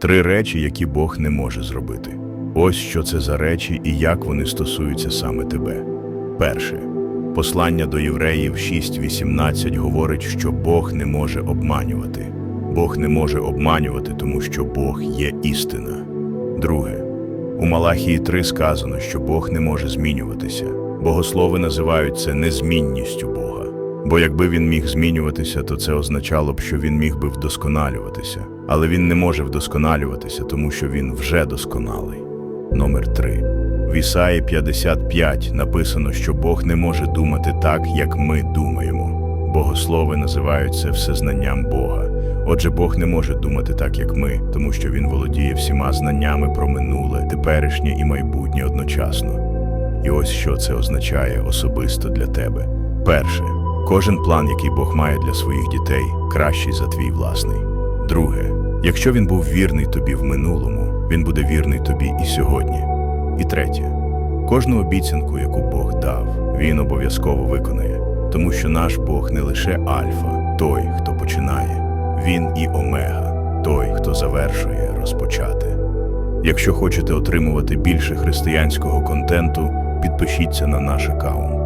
Три речі, які Бог не може зробити. Ось що це за речі і як вони стосуються саме тебе. Перше. Послання до євреїв 6.18 говорить, що Бог не може обманювати. Бог не може обманювати, тому що Бог є істина. Друге. У Малахії 3 сказано, що Бог не може змінюватися. Богослови називають це незмінністю Бога. Бо якби він міг змінюватися, то це означало б, що він міг би вдосконалюватися. Але він не може вдосконалюватися, тому що він вже досконалий. Номер 3. В Ісаї 55 написано, що Бог не може думати так, як ми думаємо. Богослови називають це всезнанням Бога. Отже, Бог не може думати так, як ми, тому що Він володіє всіма знаннями про минуле, теперішнє і майбутнє одночасно. І ось що це означає особисто для тебе. Перше, кожен план, який Бог має для своїх дітей, кращий за твій власний. Друге, якщо він був вірний тобі в минулому, він буде вірний тобі і сьогодні. І третє, кожну обіцянку, яку Бог дав, він обов'язково виконає, тому що наш Бог не лише Альфа, той, хто починає, він і Омега, той, хто завершує розпочати. Якщо хочете отримувати більше християнського контенту, підпишіться на наш аккаунт.